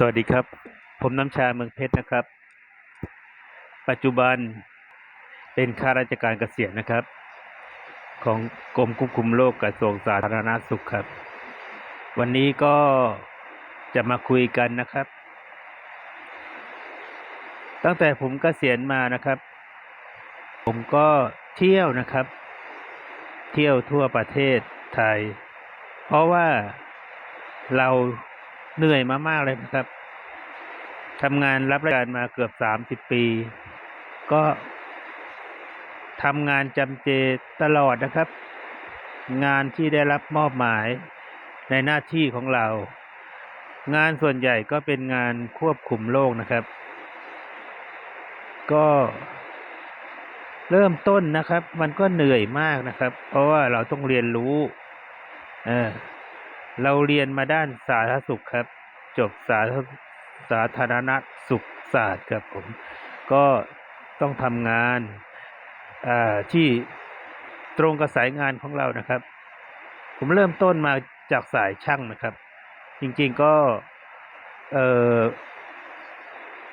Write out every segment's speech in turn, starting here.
สวัสดีครับ ผมน้ำชาเมืองเพชรนะครับ ปัจจุบันเป็นข้าราชการเกษียณนะครับ ของกรมควบคุมโรคกระทรวงสาธารณสุขครับ วันนี้ก็จะมาคุยกันนะครับ ตั้งแต่ผมเกษียณมานะครับ ผมก็เที่ยวนะครับ เที่ยวทั่วประเทศไทย เพราะว่าเรา เหนื่อยมามากเลยนะครับทำงานรับราชการมาเกือบสามสิบปี ก็ทำงานจำเจตลอดนะครับ งานที่ได้รับมอบหมายในหน้าที่ของเรา งานส่วนใหญ่ก็เป็นงานควบคุมโรคนะครับ ก็เริ่มต้นนะครับ มันก็เหนื่อยมากนะครับ เพราะว่าเราต้องเรียนรู้ เออ เราเรียนมาด้านสาธารณสุขครับ จบสาธารสาธารณสุขศาสตร์ครับผม ก็ต้องทำงานอ่าที่ตรงกับสายงานของเรานะครับ ผมเริ่มต้นมาจากสายช่างนะครับ จริงๆก็เออ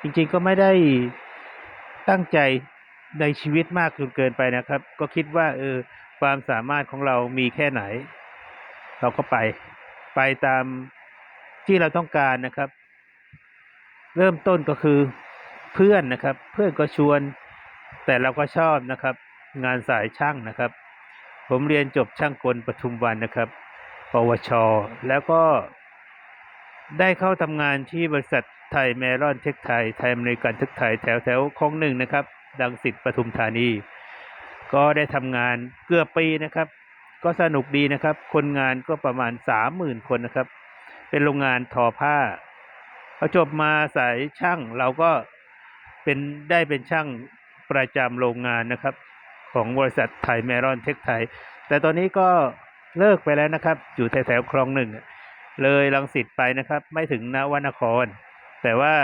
จริงๆก็ไม่ได้ตั้งใจในชีวิตมากจนเกินไปนะครับ ก็คิดว่าเออความสามารถของเรามีแค่ไหน เราก็ไป ไปตามที่เราต้องการนะครับ เริ่มต้นก็คือเพื่อนนะครับ เพื่อนก็ชวน แต่เราก็ชอบนะครับ งานสายช่างนะครับ ผมเรียนจบช่างกลปทุมวันนะครับ ปวช แล้วก็ได้เข้าทำงานที่บริษัทไทยแมรอนเทคไทย ไทยอเมริกันเทคไทยแถวแถวคลองหนึ่งนะครับ ดังสิทธิ์ปทุมธานี ก็ได้ทำงานเกือบปีนะครับ ก็สนุกดีนะครับ คนงานก็ประมาณสามหมื่นคนนะครับ เป็นโรงงานทอผ้าพอจบมาสายช่างเราก็เป็นได้เป็นช่างประจำโรงงานนะครับ ของบริษัทไทยแมรอนเทคไทย แต่ตอนนี้ก็เลิกไปแล้วนะครับ อยู่แถวๆคลองหนึ่งเลยลังสิตไปนะครับ ไม่ถึงนวนคร แต่ว่า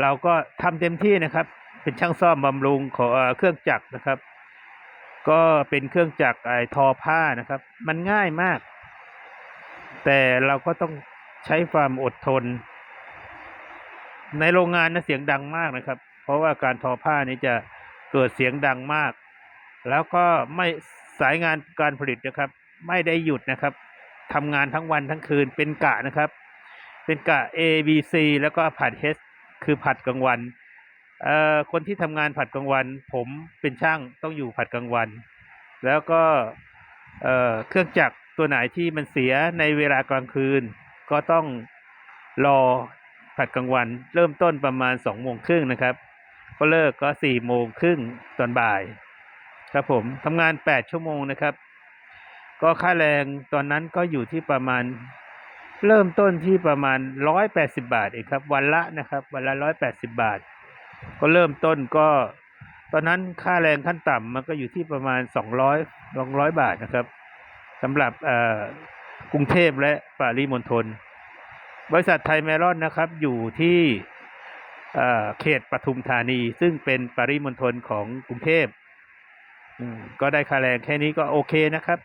เราก็ทำเต็มที่นะครับ เป็นช่างซ่อมบำรุงของเอ่อเครื่องจักรนะครับ ก็เป็นเครื่องจักรไอทอผ้านะครับ มันง่ายมาก แต่เราก็ต้องใช้ความอดทน ในโรงงานนะเสียงดังมากนะครับ เพราะว่าการทอผ้านี้จะเกิดเสียงดังมาก แล้วก็ไม่สายงานการผลิตนะครับ ไม่ได้หยุดนะครับทำงานทั้งวันทั้งคืนเป็นกะนะครับ เป็นกะ A B C แล้วก็ผัด H คือผัดกลางวัน เอ่อคนที่ทำงานผัดกลางวัน ผมเป็นช่างต้องอยู่ผัดกลางวัน แล้วก็เอ่อเครื่องจักรตัวไหนที่มันเสียในเวลากลางคืน ก็ต้องรอผัดกลางวัน เริ่มต้นประมาณสองโมงครึ่งนะครับก็เลิกก็สี่โมงครึ่งตอนบ่าย ครับผมทำงานแปดชั่วโมงนะครับ ก็ค่าแรงตอนนั้นก็อยู่ที่ประมาณ เริ่มต้นที่ประมาณร้อยแปดสิบาทเองครับ วันละนะครับ วันละร้อยแปดสิบาท ก็เริ่มต้นก็ ตอนนั้นค่าแรงขั้นต่ำมันก็อยู่ที่ประมาณสองร้อยสองร้อยบาทนะครับสำหรับกรุงเทพและปริมณฑลบริษัทไทยเมลอนนะครับ อยู่ที่เขตปทุมธานี ซึ่งเป็นปริมณฑลของกรุงเทพก็ได้ค่าแรงแค่นี้ก็โอเคนะครับ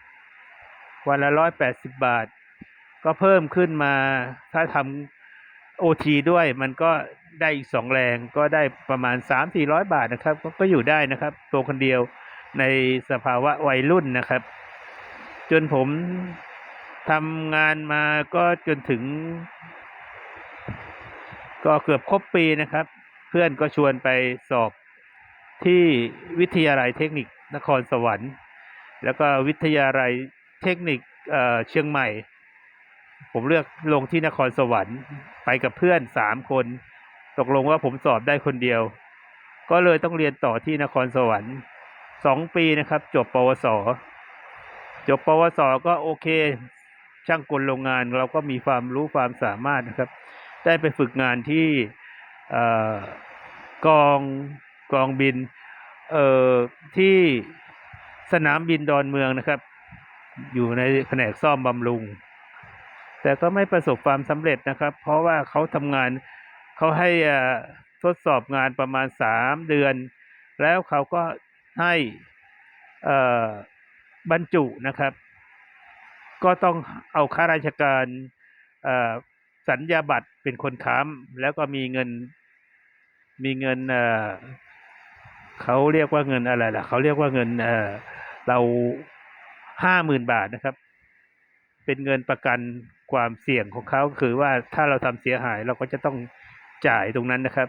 วันละร้อยแปดสิบบาท ก็เพิ่มขึ้นมาถ้าทำ โอทีด้วยมันก็ได้อีกสองแรงก็ได้ประมาณสามสี่ร้อยบาทนะครับก็ก็อยู่ได้นะครับ ตัวคนเดียวในสภาวะวัยรุ่นนะครับ จนผมทำงานมาก็จนถึง ก็เกือบครบปีนะครับ เพื่อนก็ชวนไปสอบที่วิทยาลัยเทคนิคนครสวรรค์ แล้วก็วิทยาลัยเทคนิคเอ่อเชียงใหม่ ผมเลือกลงที่นครสวรรค์ไปกับเพื่อนสามคน ตกลงว่าผมสอบได้คนเดียว ก็เลยต้องเรียนต่อที่นครสวรรค์สองปีนะครับ จบปวส จบปวส ก็โอเค ช่างกลโรงงานเราก็มีความรู้ความสามารถนะครับ ได้ไปฝึกงานที่อกองกองบินเอ่อที่สนามบินดอนเมืองนะครับ อยู่ในแผนกซ่อมบำรุง แต่ก็ไม่ประสบความสำเร็จนะครับ เพราะว่าเขาทำงานเขาให้ออทดสอบงานประมาณสามเดือน แล้วเขาก็ให้อ่อบรรจุนะครับ ก็ต้องเอาข้าราชการอ่อสสัญญาบัตรเป็นคนค้ำแล้วก็มีเงินมีเงินเอ่อเขาเรียกว่าเงินอะไรล่ะเขาเรียกว่าเงินอ่อเราห้าหมื่นบาทนะครับ เป็นเงินประกันความเสี่ยงของเขาคือว่าถ้าเราทำเสียหายเราก็จะต้องจ่ายตรงนั้นนะครับ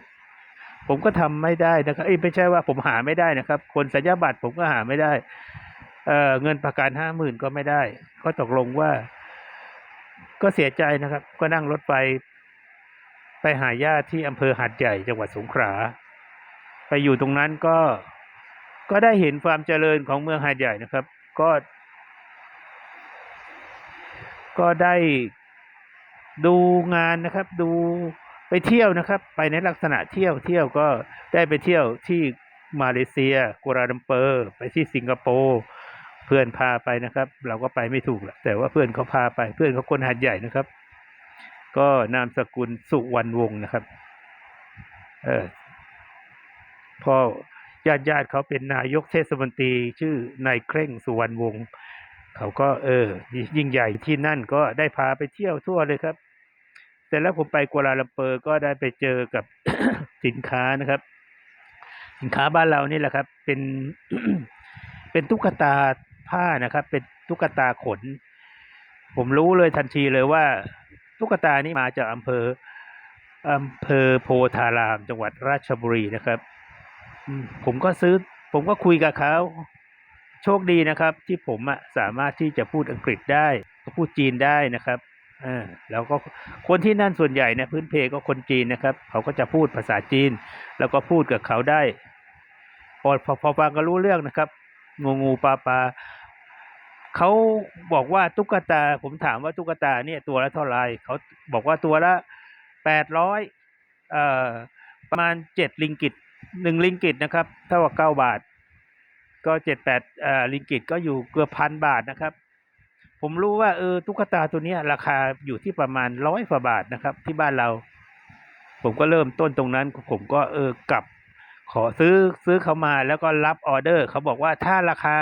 ผมก็ทำไม่ได้นะครับไม่ใช่ว่าผมหาไม่ได้นะครับ คนสัญญาบัตรผมก็หาไม่ได้เออเงินประกันห้าหมื่นก็ไม่ได้ ก็ตกลงว่า ก็เสียใจนะครับ ก็นั่งรถไฟไปหาญาติที่อำเภอหาดใหญ่จังหวัดสงขลาไปอยู่ตรงนั้นก็ก็ได้เห็นความเจริญของเมืองหาดใหญ่นะครับ ก็ ก็ได้ดูงานนะครับ ดูไปเที่ยวนะครับ ไปในลักษณะเที่ยวเที่ยวก็ได้ไปเที่ยวที่มาเลเซียกัวลาลัมเปอร์ ไปที่สิงคโปร์เพื่อนพาไปนะครับ เราก็ไปไม่ถูกแหละแต่ว่าเพื่อนเขาพาไปเพื่อนเขาคนหาดใหญ่นะครับ ก็นามสกุลสุวรรณวงศ์นะครับ เออพ่อญาติญาติเขาเป็นนายกเทศมนตรีชื่อนายเคร่งสุวรรณวงศ์ เขาก็เออ ยิ่งใหญ่ที่นั่นก็ได้พาไปเที่ยวทั่วเลยครับ แต่แล้วผมไปกัวลาลัมเปอร์ก็ได้ไปเจอกับสินค้านะครับ สินค้าบ้านเรานี่แหละครับ เป็นเป็นตุ๊กตาผ้านะครับ เป็นตุ๊กตาขน ผมรู้เลยทันทีเลยว่า ตุ๊กตานี้มาจากอำเภออำเภอโพธาราม จังหวัดราชบุรีนะครับ ผมก็ซื้อ ผมก็คุยกับเขา โชคดีนะครับ ที่ผมอะสามารถที่จะพูดอังกฤษได้พูดจีนได้นะครับเออแล้วก็คนที่นั่นส่วนใหญ่เนี่ยพื้นเพก็คนจีนนะครับ เขาก็จะพูดภาษาจีน แล้วก็พูดกับเขาได้ พอพอพอฟังก็รู้เรื่องนะครับ งูงูปลาปลาเขาบอกว่าตุ๊กตา ผมถามว่าตุ๊กตาเนี่ยตัวละเท่าไหร่เขาบอกว่าตัวละแปดร้อยเอ่อประมาณเจ็ดลิงกิตหนึ่งลิงกิตนะครับ เท่ากับเก้าบาท ก็เจ็ดแปดลิงกิตก็อยู่เกือบพันบาทนะครับ ผมรู้ว่าเออตุ๊กตาตัวนี้ราคาอยู่ที่ประมาณร้อยกว่าบาทนะครับ ที่บ้านเรา ผมก็เริ่มต้นตรงนั้น ผมก็เออกลับ ขอซื้อซื้อเขามาแล้วก็รับออเดอร์ เขาบอกว่าถ้าราคา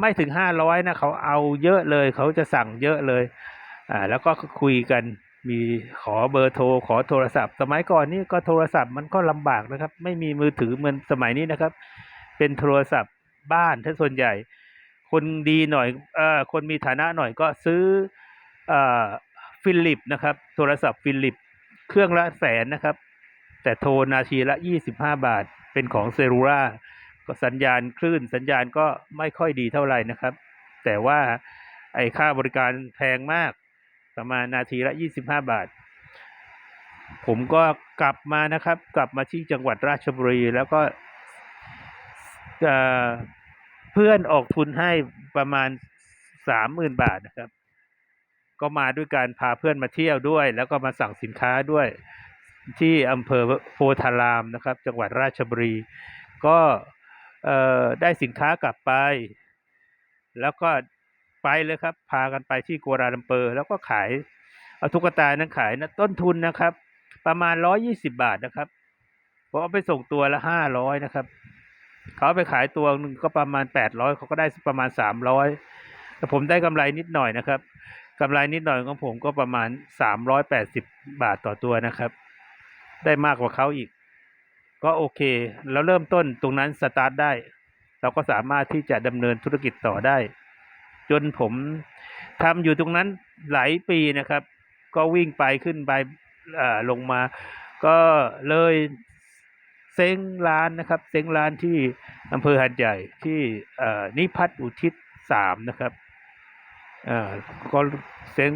ไม่ถึงห้าร้อยนะเขาเอาเยอะเลย เขาจะสั่งเยอะเลย อ่า แล้วก็คุยกันมีขอเบอร์โทรขอโทรศัพท์ สมัยก่อนนี่ก็โทรศัพท์มันก็ลำบากนะครับ ไม่มีมือถือเหมือนสมัยนี้นะครับ เป็นโทรศัพท์ บ้านถ้าส่วนใหญ่ คนดีหน่อยเอ่อคนมีฐานะหน่อยก็ซื้อเอ่อฟิลิปนะครับ โทรศัพท์ฟิลิป เครื่องละแสนนะครับ แต่โทรนาทีละยี่สิบห้าบาท เป็นของเซรูราก็สัญญาณคลื่นสัญญาณก็ไม่ค่อยดีเท่าไหร่นะครับ แต่ว่าไอ้ค่าบริการแพงมากประมาณนาทีละยี่สิบห้าบาท ผมก็กลับมานะครับ กลับมาที่จังหวัดราชบุรีแล้วก็ เอ่อเพื่อนออกทุนให้ประมาณสามหมื่นบาทนะครับ ก็มาด้วยการพาเพื่อนมาเที่ยวด้วย แล้วก็มาสั่งสินค้าด้วย ที่อำเภอโพธารามนะครับ จังหวัดราชบุรี ก็เอ่อได้สินค้ากลับไป แล้วก็ไปเลยครับ พากันไปที่กัวลาลัมเปอร์ แล้วก็ขายเอาตุ๊กตานั้นขายนะต้นทุนนะครับ ประมาณร้อยี่สิบาทนะครับผมเอาไปส่งตัวละห้าร้อยนะครับ เขาไปขายตัวหนึ่งก็ประมาณแปดร้อยเขาก็ได้ประมาณสามร้อยแต่ผมได้กำไรนิดหน่อยนะครับกำไรนิดหน่อยของผมก็ประมาณสามร้อยแปดสิบบาทต่อตัวนะครับ ได้มากกว่าเขาอีก ก็โอเค แล้วเริ่มต้นตรงนั้นสตาร์ทได้ เราก็สามารถที่จะดำเนินธุรกิจต่อได้ จนผมทำอยู่ตรงนั้นหลายปีนะครับ ก็วิ่งไปขึ้นไปอ่อลงมา ก็เลย เซ้งร้านนะครับ เซ้งร้านที่อำเภอหัดใหญ่ที่นิพัฒน์อุทิศสามนะครับก็เซ้ง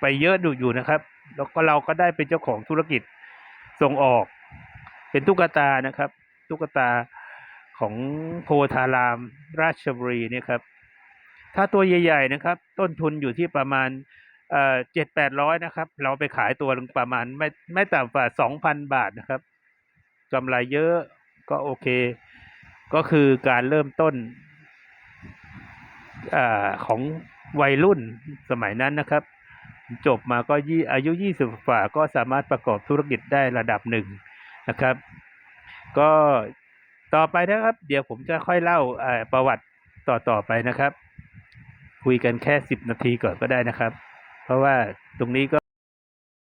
ไปเยอะดูอยู่นะครับ แล้วก็เราก็ได้เป็นเจ้าของธุรกิจส่งออก เป็นตุ๊กตานะครับ ตุ๊กตาของโพธารามราชบุรีเนี่ยครับ ถ้าตัวใหญ่ ๆนะครับ ต้นทุนอยู่ที่ประมาณเจ็ดแปดร้อยนะครับ เราไปขายตัวหนึงประมาณไม่ไม่ต่ำกว่าสองพันบาทนะครับ กำไรเยอะก็โอเค ก็คือการเริ่มต้นอของวัยรุ่นสมัยนั้นนะครับ จบมาก็ยี่อายุยี่สิบฝ่าก็สามารถประกอบธุรกิจได้ระดับหนึ่งนะครับ ก็ต่อไปนะครับ เดี๋ยวผมจะค่อยเล่าประวัติต่อต่อไปนะครับ คุยกันแค่สิบนาทีก่อนก็ได้นะครับ เพราะว่าตรงนี้ก็